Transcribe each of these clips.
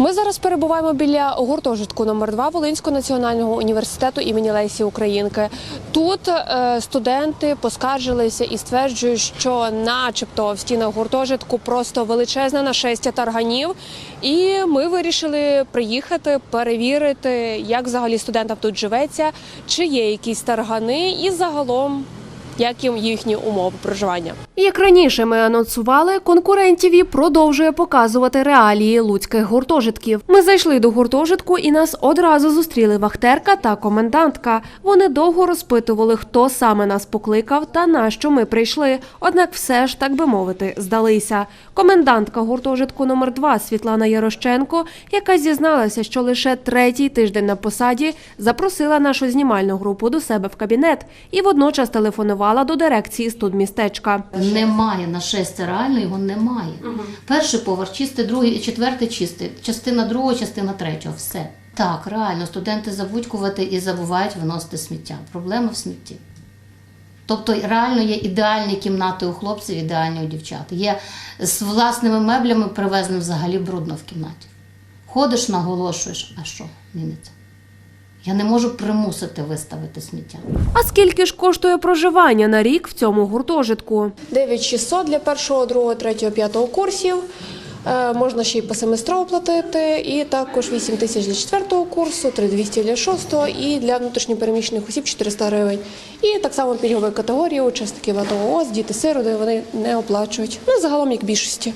Ми зараз перебуваємо біля гуртожитку номер 2 Волинського національного університету імені Лесі Українки. Тут е, студенти поскаржилися і стверджують, що, начебто, в стінах гуртожитку просто величезне нашестя тарганів. І ми вирішили приїхати перевірити, як взагалі студентам тут живеться, чи є якісь таргани, і загалом як їм їхні умови проживання. Як раніше ми анонсували, конкурентів продовжує показувати реалії луцьких гуртожитків. Ми зайшли до гуртожитку і нас одразу зустріли вахтерка та комендантка. Вони довго розпитували, хто саме нас покликав та на що ми прийшли. Однак, все ж так би мовити, здалися. Комендантка гуртожитку номер 2 Світлана Ярощенко, яка зізналася, що лише третій тиждень на посаді запросила нашу знімальну групу до себе в кабінет і водночас телефонувала до дирекції студмістечка. Немає нашестя, реально його немає. Перший поверх чистий, другий, четвертий чистий, частина другого, частина третього, все. Так, реально, студенти забудькувати і забувають виносити сміття. Проблема в смітті. Тобто реально є ідеальні кімнати у хлопців, ідеальні у дівчат. Є з власними меблями привезено взагалі брудно в кімнаті. Ходиш, наголошуєш, а що, міниться? Я не можу примусити виставити сміття. А скільки ж коштує проживання на рік в цьому гуртожитку? 9600 для першого, другого, третього, п'ятого курсів. Е, Можна ще й по семестру оплатити, і також 8 тисяч для четвертого курсу, 3200 для шостого і для внутрішньопереміщених осіб 400 гривень. І так само пільгові категорії, учасники ВАТО ООС, діти сироти, вони не оплачують. Ну, загалом як більшості.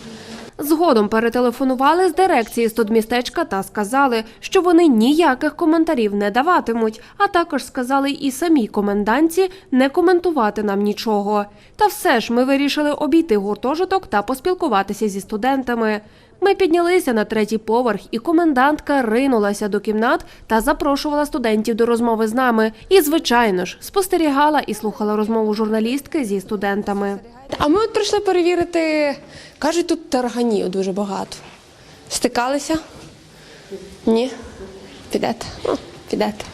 Згодом перетелефонували з дирекції студмістечка та сказали, що вони ніяких коментарів не даватимуть, а також сказали і самій комендантці не коментувати нам нічого. Та все ж ми вирішили обійти гуртожиток та поспілкуватися зі студентами. Ми піднялися на третій поверх, і комендантка ринулася до кімнат та запрошувала студентів до розмови з нами. І, звичайно ж, спостерігала і слухала розмову журналістки зі студентами. А ми от прийшли перевірити. Кажуть, тут тарганів дуже багато. Стикалися? Ні? Підете? Ну, підете.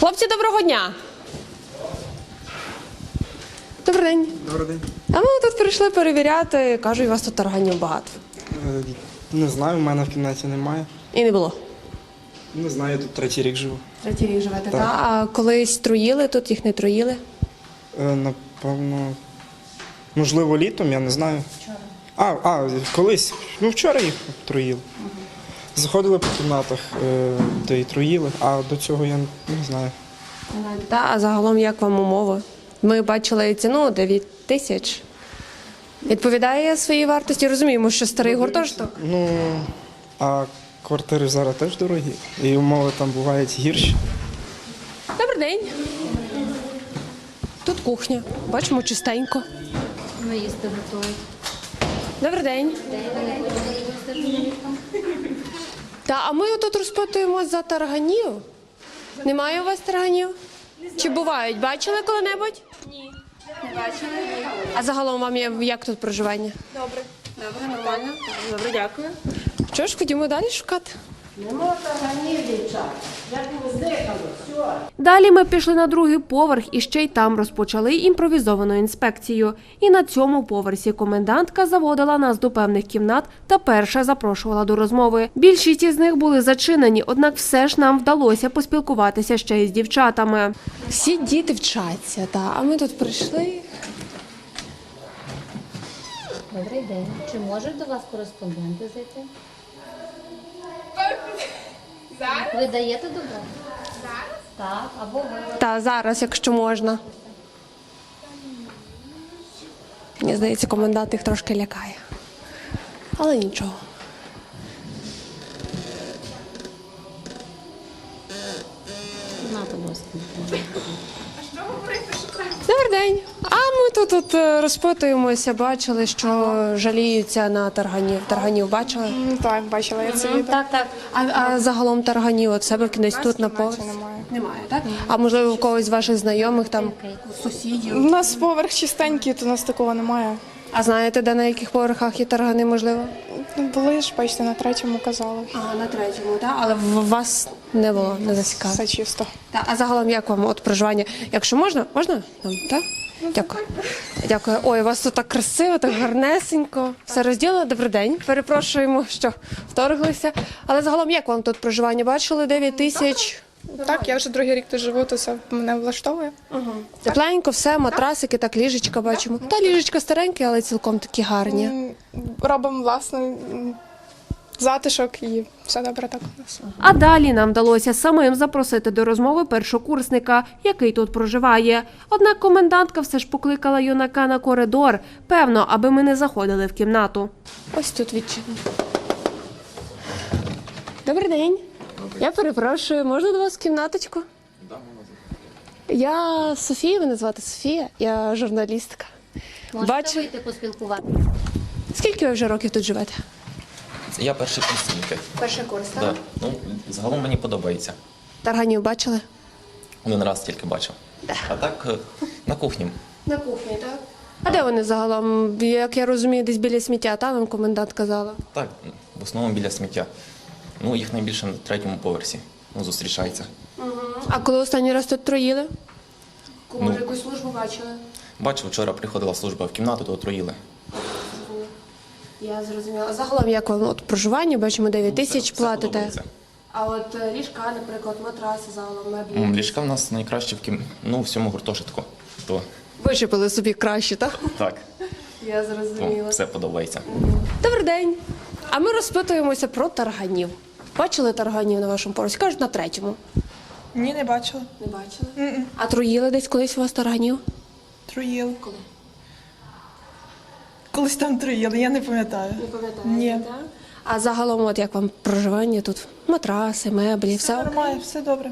Хлопці, доброго дня! Добрий день. Добрий день. А ми тут прийшли перевіряти. Кажуть, у вас тут тарганів багато. Е, Не знаю, в мене в кімнаті немає. І не було. Не знаю, я тут третій рік живу. Третій рік живете, Так. так? А колись труїли тут, їх не труїли? Е, Напевно, можливо, літом, я не знаю. Вчора. А, а, колись. Ну, вчора їх троїли. Заходили по кімнатах, е, де і троїли, а до цього я не знаю. Так, а загалом як вам умови? Ми бачили ціну 9 тисяч. Відповідає своїй вартості. Розуміємо, що старий гуртожиток. Ну, а квартири зараз теж дорогі. І умови там бувають гірші. Добрий день. Тут кухня. Бачимо чистенько. Ми їсти готують. Добрий день. Та, а ми тут розпитуємо за тарганів. Немає у вас тарганів? Чи бувають? Бачили коли-небудь? Ні, не бачила. Ні. А загалом вам є як тут проживання? Добре. Добре, нормально. Добре, дякую. Що ж, ходімо далі шукати. Далі ми пішли на другий поверх і ще й там розпочали імпровізовану інспекцію. І на цьому поверсі комендантка заводила нас до певних кімнат та перша запрошувала до розмови. Більшість із них були зачинені, однак все ж нам вдалося поспілкуватися ще й з дівчатами. Всі діти вчаться, та а ми тут прийшли. Добрий день. Чи можуть до вас кореспонденти зайти? Зараз? Ви даєте добро? Зараз? Так, або ви. Та зараз, якщо можна. Мені здається, комендант їх трошки лякає. Але нічого. Ми тут, е, розпитуємося, бачили, що жаліються на тарганів. Тарганів бачили? Так, бачила я це відео. Так, так. А, а загалом тарганів от себе десь тут на поверсі? немає. Немає, так? А можливо, у когось з ваших знайомих там сусідів? У нас поверх чистенький, то у нас такого немає. А знаєте, де на яких поверхах є таргани, можливо? Були ж, бачите, на третьому казали. А, на третьому, так? Але в вас не було, не зацікавило. Все чисто. Та, а загалом як вам от проживання? Якщо можна, можна? Так? Дякую. Дякую. Ой, у вас тут так красиво, так гарнесенько. Все розділено. Добрий день. Перепрошуємо, що вторглися. Але загалом як вам тут проживання? Бачили 9 тисяч. Так, я вже другий рік тут живу, то все мене влаштовує. Тепленько, все, матрасики, так ліжечка бачимо. Та ліжечка старенькі, але цілком такі гарні. Робимо власний м, затишок і все добре так у нас. А далі нам вдалося самим запросити до розмови першокурсника, який тут проживає. Однак комендантка все ж покликала юнака на коридор, певно, аби ми не заходили в кімнату. Ось тут відчинено. Добрий день. Я перепрошую, можна до вас в кімнаточку? Я Софія, мене звати Софія, я журналістка. Можете Бачу. вийти поспілкуватися? Скільки ви вже років тут живете? Це я перший курс тільки. Перший курс, Да. Ну, загалом мені подобається. Тарганів бачили? Один раз тільки бачив. А так е, на кухні. На кухні, так? А де вони загалом? Як я розумію, десь біля сміття, та нам комендант казала. Так, в основному біля сміття. Ну, їх найбільше на третьому поверсі. Ну, зустрічається. А коли останній раз тут троїли? Ну. Якусь службу бачили? Бачив, вчора приходила служба в кімнату, то отруїли. Я зрозуміла. Загалом, як вам от проживання, бачимо 9 тисяч Ну, Все- все платите. подобається. А от е, ліжка, наприклад, матраси, загалом меблі. М, Ліжка в нас найкраще в кім... ну, в всьому гуртожитку. То Вичепили собі краще, так? так, Я то зрозуміла. все подобається. Добрий день. А ми розпитуємося про тарганів. Бачили тарганів на вашому поруч? Кажуть, на третьому. Ні, не бачила. Не бачили. А троїли десь колись у вас тарганів? Троїли. Коли? Колись там троїли, я не пам'ятаю. Не пам'ятаєте, так? А загалом, от як вам проживання тут? Матраси, меблі, все. ок? Нормально, все добре.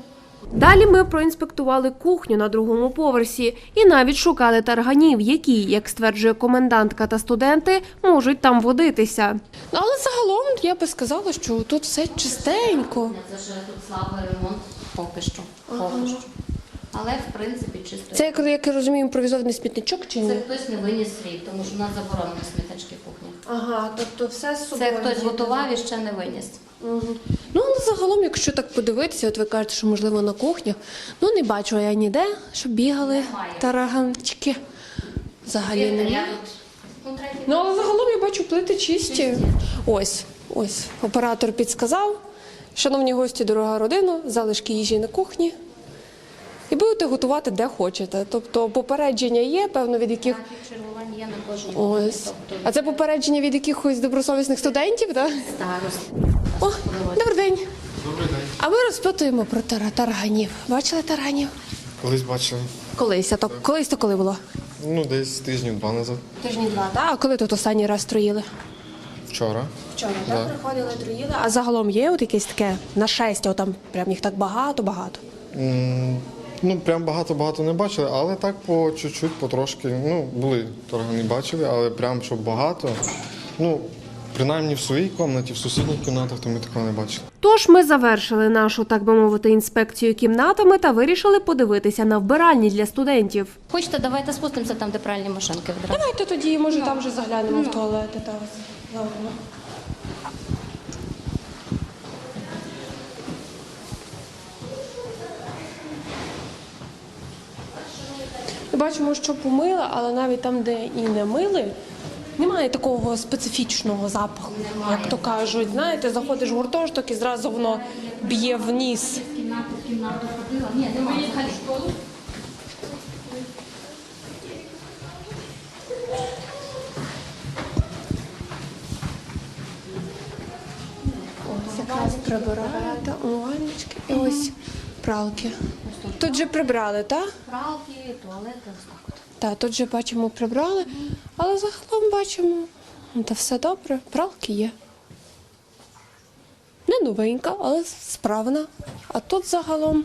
Далі ми проінспектували кухню на другому поверсі і навіть шукали тарганів, які, як стверджує комендантка та студенти, можуть там водитися. Ну, але загалом я би сказала, що тут все чистенько. Це ще тут слабий ремонт поки що. Поки що. Але в принципі чисто. Це, як, я розумію, імпровізований смітничок чи ні? Це хтось не виніс рік, тому що у нас заборонені смітнички в кухні. Ага, тобто все з Це хтось готував і ще не виніс. Ну, але загалом, якщо так подивитися, от ви кажете, що можливо на кухнях, ну не бачу я ніде, щоб бігали Немає. тараганчики. Взагалі Вірте, немає. тут ну, третій Ну, але загалом я бачу плити чисті. Ось, ось. Оператор підсказав. Шановні гості, дорога родина, залишки їжі на кухні. І будете готувати де хочете. Тобто попередження є, певно, від яких. Чергувань є на кожній Ось. тобто А це попередження від якихось добросовісних студентів, так? старост. О, добрий день. Добрий день. А ми розпитуємо про тар- тарганів. Бачили тарганів? Колись бачили. Колись, а то колись то коли було? Ну, десь тижнів два назад. Тижні два, так? А коли тут останній раз троїли? Вчора. Вчора так приходили, троїли. А загалом є от якесь таке нашестя, там прям їх так багато-багато. М, Ну, прям багато-багато не бачили, але так по чуть-чуть, потрошки. Ну, були торгани бачили, але прям щоб багато. Ну, принаймні в своїй кімнаті, в сусідніх кімнатах, то ми такого не бачили. Тож ми завершили нашу, так би мовити, інспекцію кімнатами та вирішили подивитися на вбиральні для студентів. Хочете, давайте спустимося там, де пральні машинки відразу. Давайте тоді, може, там вже заглянемо в туалети та заодно. Бачимо, що помили, але навіть там, де і не мили, немає такого специфічного запаху, як то кажуть. Знаєте, заходиш в гуртожиток і зразу воно б'є в ніс. Ось якраз прибираєте, умивальнички і ось пралки. Тут же прибрали, так? Пралки, туалети, ось так от. Так, тут же бачимо, прибрали, але загалом бачимо, ну, та все добре, пралки є. Не новенька, але справна. А тут загалом.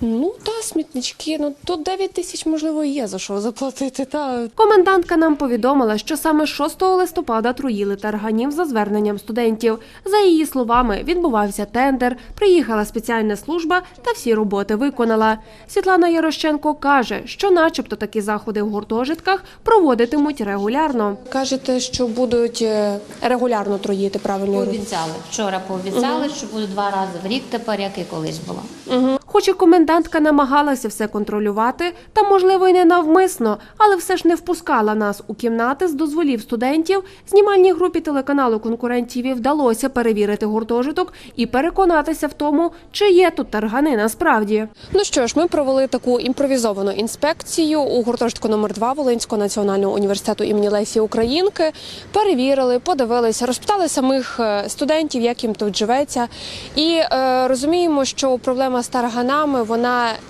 Ну, та смітнички, ну тут 9 тисяч, можливо, є за що заплатити. Та комендантка нам повідомила, що саме 6 листопада труїли тарганів за зверненням студентів. За її словами, відбувався тендер, приїхала спеціальна служба та всі роботи виконала. Світлана Ярощенко каже, що, начебто, такі заходи в гуртожитках проводитимуть регулярно. Кажете, що будуть е, регулярно труїти правильно. Пообіцяли. Вчора пообіцяли, що буде два рази в рік тепер, як і колись було. Угу. Хоч і комендантка намагалася все контролювати, та можливо й не навмисно, але все ж не впускала нас у кімнати з дозволів студентів. Знімальній групі телеканалу конкурентів вдалося перевірити гуртожиток і переконатися в тому, чи є тут таргани насправді. Ну що ж, ми провели таку імпровізовану інспекцію у гуртожитку номер 2 Волинського національного університету імені Лесі Українки. Перевірили, подивилися, розпитали самих е, студентів, як їм тут живеться, і е, розуміємо, що проблема з тарганами вона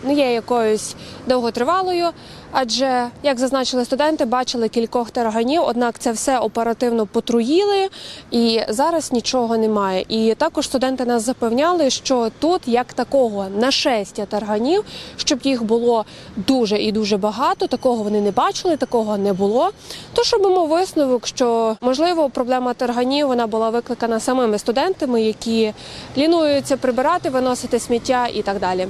не є якоюсь довготривалою. Адже, як зазначили студенти, бачили кількох тарганів, однак це все оперативно потруїли, і зараз нічого немає. І також студенти нас запевняли, що тут як такого нашестя тарганів, щоб їх було дуже і дуже багато, такого вони не бачили, такого не було. Тож робимо висновок, що можливо проблема тарганів вона була викликана самими студентами, які лінуються прибирати, виносити сміття і так далі.